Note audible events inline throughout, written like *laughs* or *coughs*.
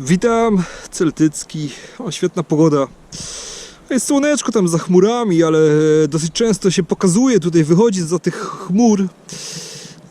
Witam, Celtycki. O, świetna pogoda. Jest słoneczko tam za chmurami, ale dosyć często się pokazuje, tutaj wychodzi za tych chmur.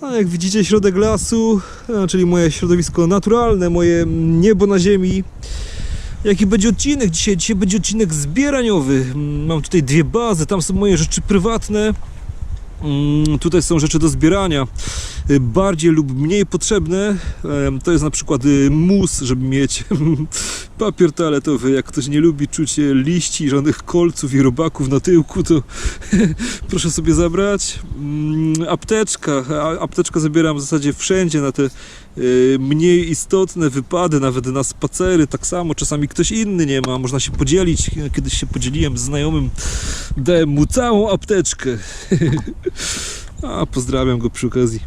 A jak widzicie, środek lasu, czyli moje środowisko naturalne, moje niebo na ziemi. Jaki będzie odcinek dzisiaj? Dzisiaj będzie odcinek zbieraniowy. Mam tutaj dwie bazy, tam są moje rzeczy prywatne. Mm, Tutaj są rzeczy do zbierania, y, bardziej lub mniej potrzebne. To jest na przykład y, mus, żeby mieć *laughs* papier toaletowy. Jak ktoś nie lubi czuć liści, żadnych kolców i robaków na tyłku, to *laughs* proszę sobie zabrać. Mm, Apteczka. A- Apteczkę zabieram w zasadzie wszędzie na te y, mniej istotne wypady, nawet na spacery. Tak samo czasami ktoś inny nie ma, można się podzielić. Kiedyś się podzieliłem z znajomym, dałem mu całą apteczkę. *laughs* A, pozdrawiam go przy okazji.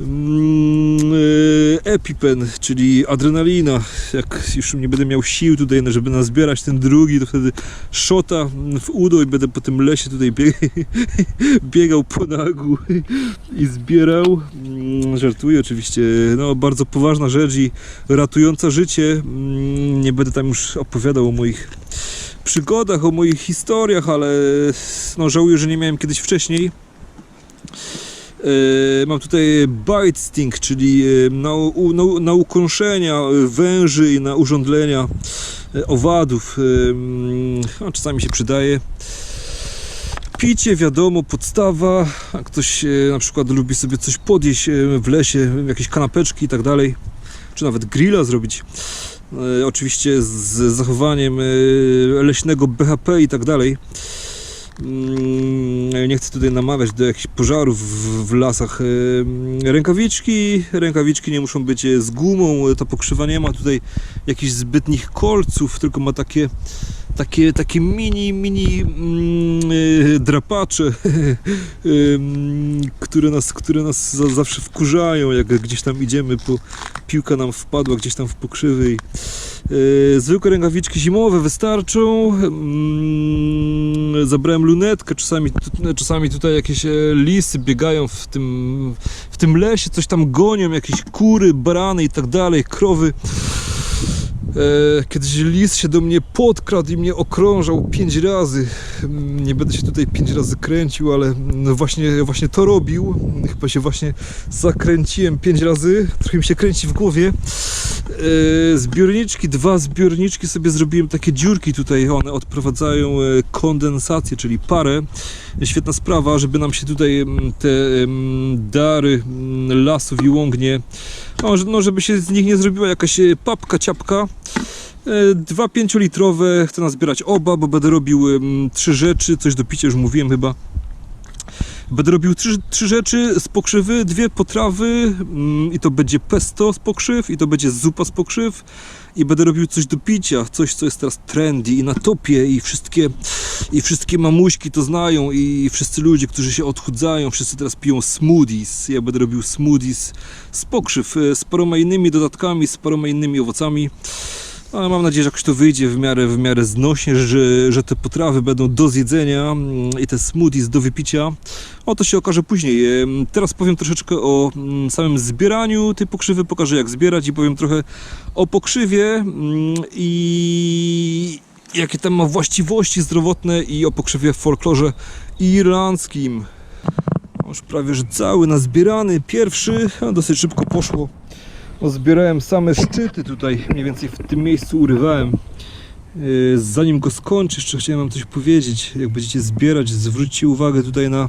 Mm, e, EpiPen, czyli adrenalina. Jak już nie będę miał sił tutaj, no, żeby nazbierać ten drugi, to wtedy szota w udo i będę po tym lesie tutaj bieg- *laughs* biegał po nagu i zbierał. Mm, Żartuję oczywiście. No, bardzo poważna rzecz i ratująca życie. Mm, Nie będę tam już opowiadał o moich przygodach, o moich historiach, ale no, żałuję, że nie miałem kiedyś wcześniej. E, Mam tutaj bite sting, czyli e, na, u, na, na ukąszenia e, węży i na urządlenia owadów. Mm, No, czasami się przydaje. Picie, wiadomo, podstawa. Ktoś na przykład lubi sobie coś podjeść w lesie, jakieś kanapeczki i tak dalej, czy nawet grilla zrobić. E, Oczywiście z zachowaniem e, leśnego BHP i tak dalej. Mm, Nie chcę tutaj namawiać do jakichś pożarów w, lasach. E, Rękawiczki, rękawiczki nie muszą być z gumą. Ta pokrzywa nie ma tutaj jakichś zbytnich kolców, tylko ma takie takie, takie mini, mini e, drapacze, em, *laughs* które nas, które nas za, zawsze wkurzają, jak gdzieś tam idziemy, po piłka nam wpadła gdzieś tam w pokrzywy. i, e, Zwykłe rękawiczki zimowe wystarczą. Mm, Zabrałem lunetkę, czasami, czasami tutaj jakieś e, lisy biegają w tym, w tym lesie, coś tam gonią, jakieś kury, barany i tak dalej, krowy. E, Kiedyś lis się do mnie podkradł i mnie okrążał pięć razy. Nie będę się tutaj pięć razy kręcił, ale no właśnie, właśnie to robił. Chyba się właśnie zakręciłem pięć razy. Trochę mi się kręci w głowie. E, Zbiorniczki, dwa zbiorniczki sobie zrobiłem takie dziurki tutaj. One odprowadzają e, kondensację, czyli parę. Świetna sprawa, żeby nam się tutaj mm, te mm, dary mm, lasów i łąk nie no, no, żeby się z nich nie zrobiła jakaś e, papka, ciapka. E, Dwa pięciolitrowe, chcę nazbierać oba, bo będę robił trzy rzeczy, coś do picia już mówiłem chyba. Będę robił trzy, trzy rzeczy z pokrzywy, dwie potrawy mm, i to będzie pesto z pokrzyw i to będzie zupa z pokrzyw i będę robił coś do picia, coś co jest teraz trendy i na topie i wszystkie i wszystkie mamuśki to znają i wszyscy ludzie, którzy się odchudzają, wszyscy teraz piją smoothies. Ja będę robił smoothies z pokrzyw, e, z paroma innymi dodatkami, z paroma innymi owocami. Ale mam nadzieję, że jakoś to wyjdzie w miarę, w miarę znośnie, że, że te potrawy będą do zjedzenia mm, i te smoothies do wypicia. O, to się okaże później. Em, Teraz powiem troszeczkę o mm, samym zbieraniu tej pokrzywy, pokażę jak zbierać i powiem trochę o pokrzywie mm, i jakie tam ma właściwości zdrowotne i o pokrzywie w folklorze irlandzkim. Już prawie że cały nazbierany, pierwszy, a dosyć szybko poszło. Zbierałem same szczyty tutaj, mniej więcej w tym miejscu urywałem. Yy, Zanim go skończę, jeszcze chciałem wam coś powiedzieć. Jak będziecie zbierać, zwróćcie uwagę tutaj na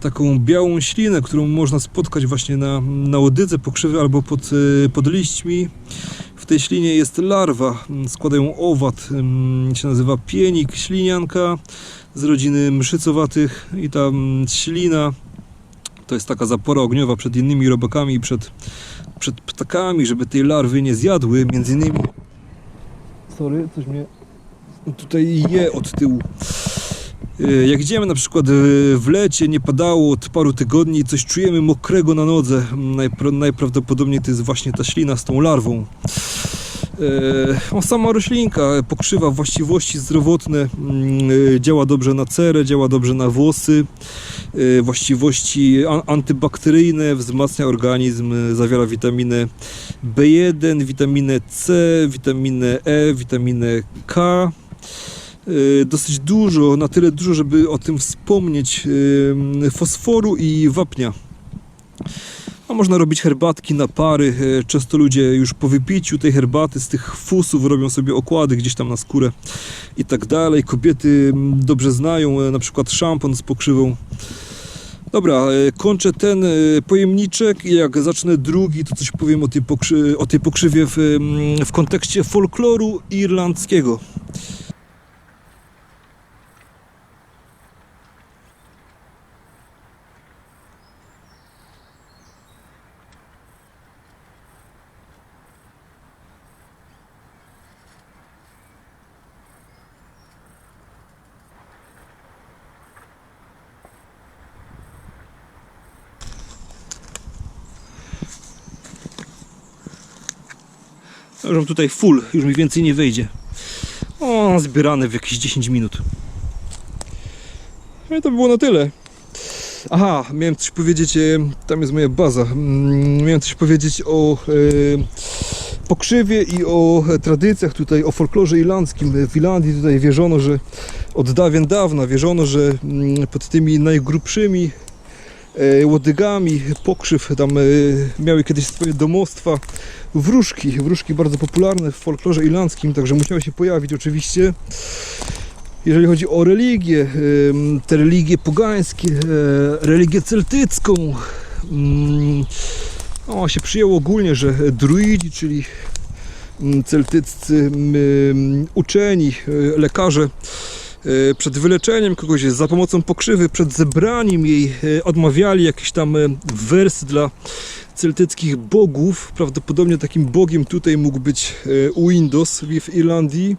taką białą ślinę, którą można spotkać właśnie na, na łodydze pokrzywy albo pod, yy, pod liśćmi. W tej ślinie jest larwa, składają owad, mm, się nazywa pienik, ślinianka z rodziny mszycowatych. I ta mm, ślina to jest taka zapora ogniowa przed innymi robakami i przed, przed ptakami, żeby tej larwy nie zjadły, między innymi. Sorry, coś mnie tutaj je od tyłu jak idziemy na przykład e, w lecie, nie padało od paru tygodni i coś czujemy mokrego na nodze, najpra- najprawdopodobniej to jest właśnie ta ślina z tą larwą. E, o, sama roślinka pokrzywa właściwości zdrowotne, mm, e, działa dobrze na cerę, działa dobrze na włosy, e, właściwości an- antybakteryjne, wzmacnia organizm, e, zawiera witaminę B1, witaminę C, witaminę E, witaminę K. E, Dosyć dużo, na tyle dużo, żeby o tym wspomnieć, e, fosforu i wapnia. A można robić herbatki na pary. E, Często ludzie już po wypiciu tej herbaty z tych fusów robią sobie okłady gdzieś tam na skórę i tak dalej. Kobiety mm, dobrze znają na przykład szampon z pokrzywą. Dobra, kończę ten pojemniczek i jak zacznę drugi, to coś powiem o tej, pokrzy- o tej pokrzywie w, mm, w kontekście folkloru irlandzkiego. Mam tutaj full, już mi więcej nie wyjdzie. O, zbierane w jakieś 10 minut. No i to by było na tyle. Aha, miałem coś powiedzieć, e, tam jest moja baza. Mm, Miałem coś powiedzieć o e, pokrzywie i o e, tradycjach tutaj, o folklorze irlandzkim. W Irlandii tutaj wierzono, że od dawien dawna wierzono, że mm, pod tymi najgrubszymi łodygami pokrzyw tam e, miały kiedyś swoje domostwa wróżki, wróżki bardzo popularne w folklorze irlandzkim, także musiały się pojawić oczywiście. Jeżeli chodzi o religię, te religie pogańskie, e, religię celtycką, mm, o, się przyjęło ogólnie, że druidzi, czyli mm, celtyccy mm, uczeni, e, lekarze, e, przed wyleczeniem kogoś za pomocą pokrzywy, przed zebraniem jej e, odmawiali jakiś tam e, wers dla celtyckich bogów. Prawdopodobnie takim bogiem tutaj mógł być e, Windows w Irlandii,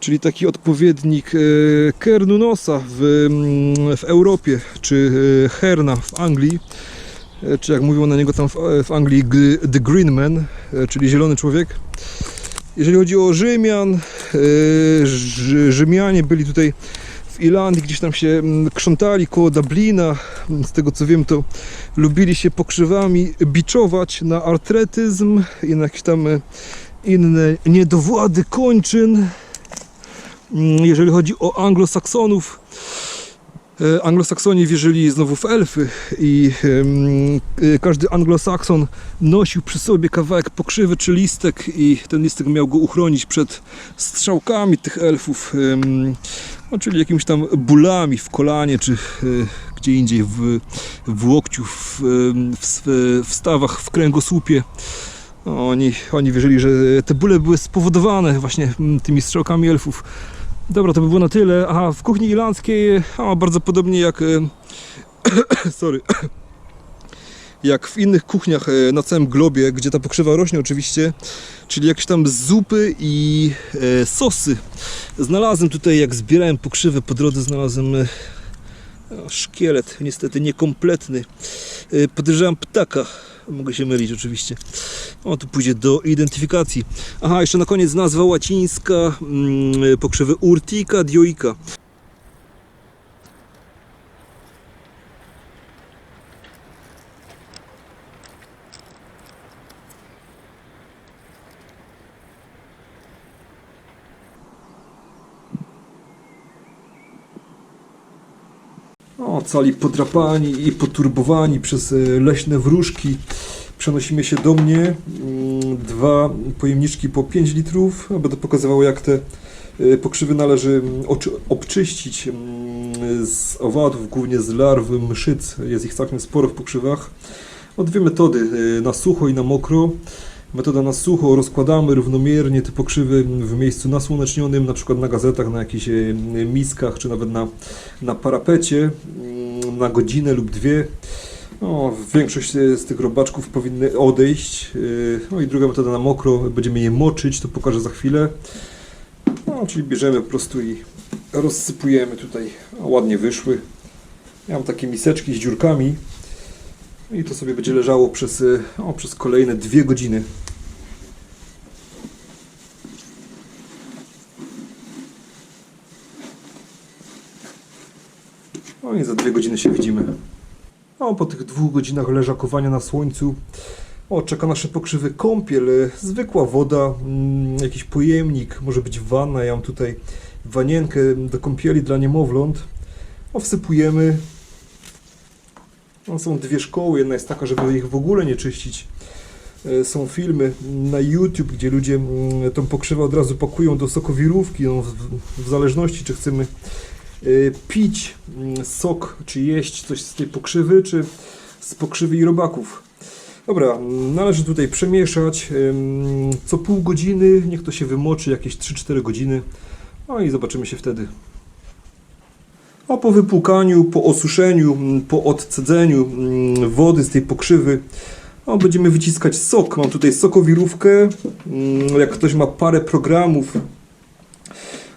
czyli taki odpowiednik e, Kernunosa w, mm, w Europie, czy e, Herna w Anglii, e, czy jak mówią na niego tam w, w Anglii The Green Man, e, czyli zielony człowiek. Jeżeli chodzi o Rzymian, e, Rzy- Rzymianie byli tutaj w Irlandii, gdzieś tam się mm, krzątali koło Dublina. Z tego co wiem, to lubili się pokrzywami biczować na artretyzm i na jakieś tam e, inne niedowłady kończyn. Mm, Jeżeli chodzi o anglosaksonów, anglosaksoni wierzyli znowu w elfy i e, każdy anglosakson nosił przy sobie kawałek pokrzywy czy listek i ten listek miał go uchronić przed strzałkami tych elfów, no, czyli jakimiś tam bólami w kolanie czy e, gdzie indziej w, w łokciu, w, w, w, stawach, w kręgosłupie. No, Oni, oni wierzyli, że te bóle były spowodowane właśnie tymi strzałkami elfów. Dobra, to by było na tyle. Aha, w kuchni irlandzkiej a, bardzo podobnie jak e, *coughs* sorry *coughs* jak w innych kuchniach e, na całym globie, gdzie ta pokrzywa rośnie oczywiście, czyli jakieś tam zupy i e, sosy. Znalazłem tutaj, jak zbierałem pokrzywę po drodze, znalazłem e, szkielet, niestety niekompletny. E, podejrzewam ptaka. Mogę się mylić oczywiście. O, tu pójdzie do identyfikacji. Aha, jeszcze na koniec nazwa łacińska mm, pokrzywy Urtica dioica. O, cali podrapani i poturbowani przez e, leśne wróżki. Przenosimy się do mnie. Mm, Dwa pojemniczki po 5 litrów. Będę pokazywał, jak te e, pokrzywy należy mm, obczyścić mm, z owadów, głównie z larw mszyc. Jest ich całkiem sporo w pokrzywach. O dwie metody, e, na sucho i na mokro. Metoda na sucho, rozkładamy równomiernie te pokrzywy w miejscu nasłonecznionym, na przykład na gazetach, na jakichś e, miskach, czy nawet na, na parapecie mm, na godzinę lub dwie. No, większość z tych robaczków powinny odejść. E, No i druga metoda na mokro, będziemy je moczyć, to pokażę za chwilę. No, czyli bierzemy po prostu i rozsypujemy tutaj. O, ładnie wyszły. Ja mam takie miseczki z dziurkami. I to sobie będzie leżało przez, e, o, przez kolejne dwie godziny. I za dwie godziny się widzimy. No, po tych dwóch godzinach leżakowania na słońcu o, czeka nasze pokrzywy kąpiel, zwykła woda, mm, jakiś pojemnik, może być wanna, ja mam tutaj wanienkę do kąpieli dla niemowląt. O, wsypujemy. No, są dwie szkoły, jedna jest taka, żeby ich w ogóle nie czyścić. E, Są filmy na YouTube, gdzie ludzie mm, tą pokrzywę od razu pakują do sokowirówki, no, w, w zależności czy chcemy pić mm, sok, czy jeść coś z tej pokrzywy, czy z pokrzywy i robaków. Dobra, należy tutaj przemieszać co pół godziny, niech to się wymoczy jakieś 3-4 godziny. No i zobaczymy się wtedy. A po wypłukaniu, po osuszeniu, mm, po odcedzeniu mm, wody z tej pokrzywy, no, będziemy wyciskać sok. Mam tutaj sokowirówkę. Jak ktoś ma parę programów,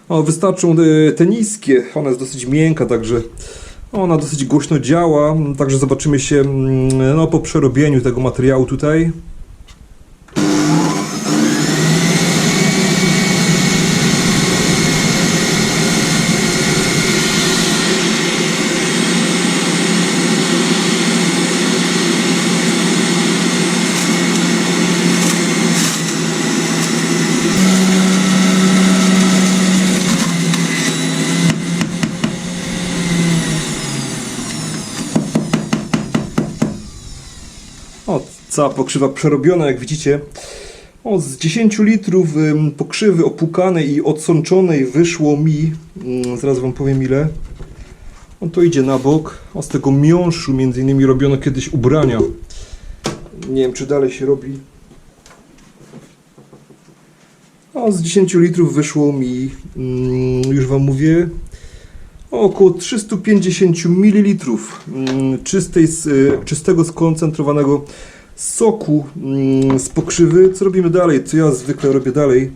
o, wystarczą e, te niskie. Ona jest dosyć miękka, także ona dosyć głośno działa. Także zobaczymy się mm, no, po przerobieniu tego materiału tutaj. O, cała pokrzywa przerobiona, jak widzicie. O, z 10 litrów pokrzywy opłukanej i odsączonej wyszło mi, ym, zaraz wam powiem ile. On to idzie na bok. O, z tego miąższu między innymi robiono kiedyś ubrania. Nie wiem, czy dalej się robi. Z 10 litrów wyszło mi, ym, już wam mówię, około 350 ml mm, czystej, y, czystego skoncentrowanego soku mm, z pokrzywy. Co robimy dalej? Co ja zwykle robię dalej?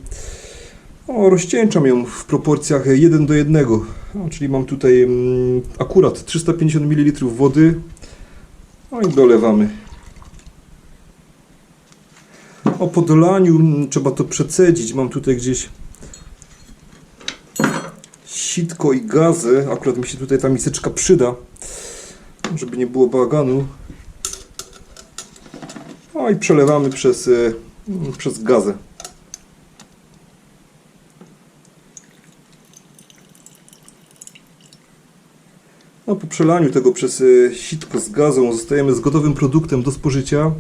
O, rozcieńczam ją w proporcjach 1 do 1. O, czyli mam tutaj mm, akurat 350 ml wody. No i dolewamy. O po dolaniu mm, trzeba to przecedzić. Mam tutaj gdzieś sitko i gazę. Akurat mi się tutaj ta miseczka przyda, żeby nie było bałaganu. No i przelewamy przez, y, przez gazę. No, po przelaniu tego przez y, sitko z gazą zostajemy z gotowym produktem do spożycia.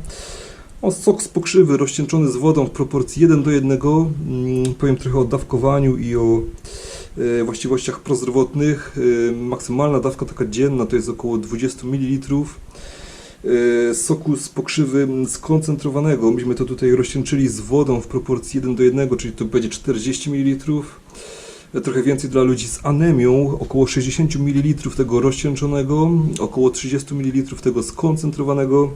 O, sok z pokrzywy rozcieńczony z wodą w proporcji 1 do 1. Mm, Powiem trochę o dawkowaniu i o e, właściwościach prozdrowotnych. Maksymalna dawka taka dzienna to jest około 20 ml soku z pokrzywy skoncentrowanego. Myśmy to tutaj rozcieńczyli z wodą w proporcji 1 do 1, czyli to będzie 40 ml. Trochę więcej dla ludzi z anemią, około 60 ml tego rozcieńczonego, około 30 ml tego skoncentrowanego.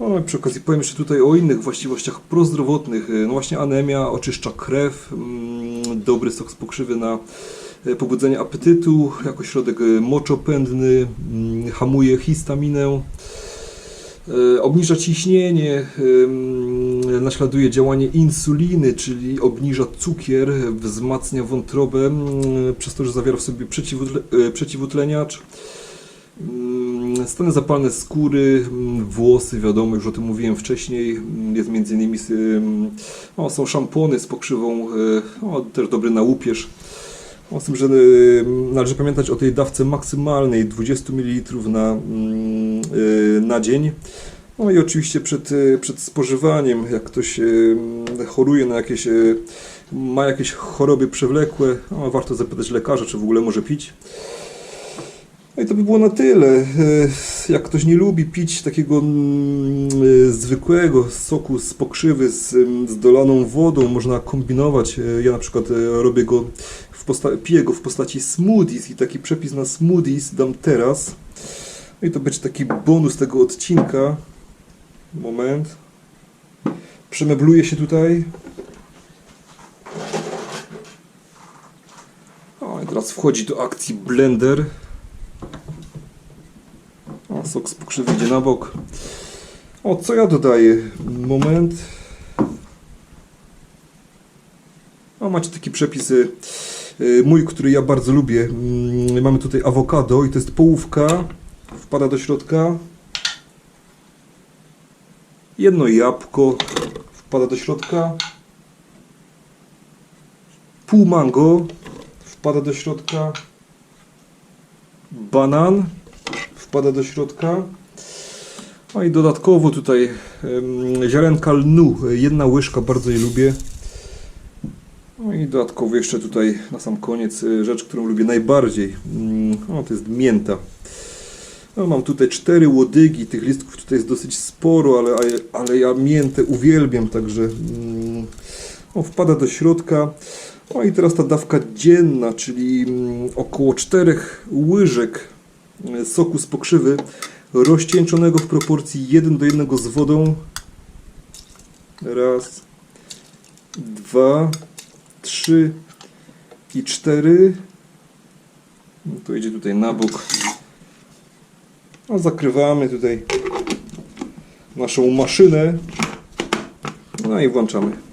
No, przy okazji powiem jeszcze tutaj o innych właściwościach prozdrowotnych. No właśnie anemia oczyszcza krew, mm, dobry sok z pokrzywy na e, pobudzenie apetytu, jako środek e, moczopędny, mm, hamuje histaminę, e, obniża ciśnienie, em, naśladuje działanie insuliny, czyli obniża cukier, wzmacnia wątrobę, mm, przez to, że zawiera w sobie przeciwutle, przeciwutleniacz. Mm, Stany zapalne skóry, mm, włosy, wiadomo, już o tym mówiłem wcześniej. Mm, Jest między innymi s- ym, o, są szampony z pokrzywą, y, o, też dobry na łupież. O tym, że należy pamiętać o tej dawce maksymalnej 20 ml na, mm, y, na dzień. No i oczywiście przed, y, przed spożywaniem, jak ktoś choruje na jakieś, y, ma jakieś choroby przewlekłe, no, warto zapytać lekarza, czy w ogóle może pić. No i to by było na tyle. Jak ktoś nie lubi pić takiego mm, zwykłego soku z pokrzywy z, z dolaną wodą, można kombinować. Ja na przykład robię go, piję go w postaci smoothies i taki przepis na smoothies dam teraz. No i to będzie taki bonus tego odcinka. Moment. Przemebluję się tutaj. O, i teraz wchodzi do akcji blender. O, sok z pokrzywy idzie na bok. O, co ja dodaję? Moment. O, macie taki przepis y, y, mój, który ja bardzo lubię. Mm, Mamy tutaj awokado i to jest połówka. Wpada do środka. Jedno jabłko wpada do środka. Pół mango wpada do środka. Banan wpada do środka. No i dodatkowo tutaj ziarenka lnu, jedna łyżka, bardzo je lubię. No i dodatkowo jeszcze tutaj na sam koniec e, rzecz, którą lubię najbardziej. Mm, O, to jest mięta. No, mam tutaj cztery łodygi, tych listków tutaj jest dosyć sporo, ale, ale, ja miętę uwielbiam, także mm, o, wpada do środka. No i teraz ta dawka dzienna, czyli mm, około czterech łyżek e, soku z pokrzywy rozcieńczonego w proporcji 1 do 1 z wodą. Raz, dwa, trzy i cztery. No to idzie tutaj na bok. A zakrywamy tutaj naszą maszynę. No i włączamy.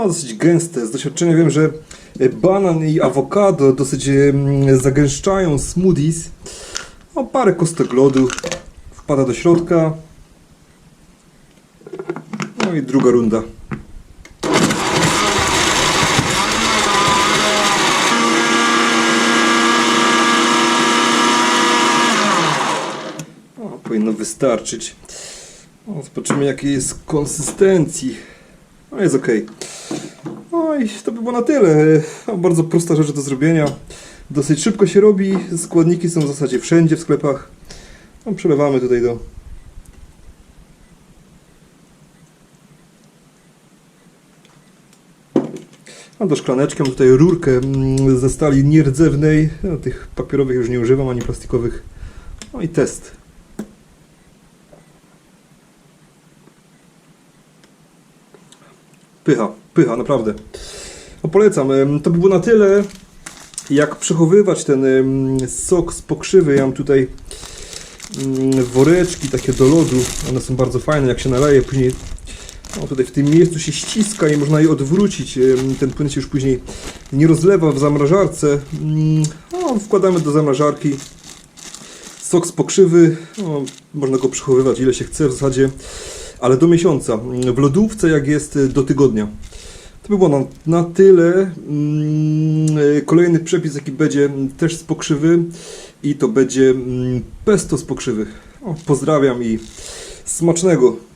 No, dosyć gęste. Z doświadczenia wiem, że e, banan i awokado dosyć em, zagęszczają smoothies. O, parę kostek lodu wpada do środka. No i druga runda. Powinno wystarczyć. O, zobaczymy jakiej jest konsystencji. No jest ok. No i to by było na tyle. No, bardzo prosta rzecz do zrobienia. Dosyć szybko się robi. Składniki są w zasadzie wszędzie w sklepach. No, przelewamy tutaj do. A do szklaneczki mam tutaj rurkę mm, ze stali nierdzewnej. No, tych papierowych już nie używam, ani plastikowych. No i test. Pycha, pycha, naprawdę. No polecam. To by było na tyle. Jak przechowywać ten sok z pokrzywy. Ja mam tutaj mm, woreczki takie do lodu. One są bardzo fajne, jak się naleje. Później no, tutaj w tym miejscu się ściska i można je odwrócić. Ten płyn się już później nie rozlewa w zamrażarce. Mm, No, wkładamy do zamrażarki. Sok z pokrzywy. No, można go przechowywać ile się chce w zasadzie ale do miesiąca. W lodówce jak jest y, do tygodnia. To by było na, na tyle. Mm, y, Kolejny przepis jaki będzie mm, też z pokrzywy i to będzie mm, pesto z pokrzywy. O, pozdrawiam i smacznego.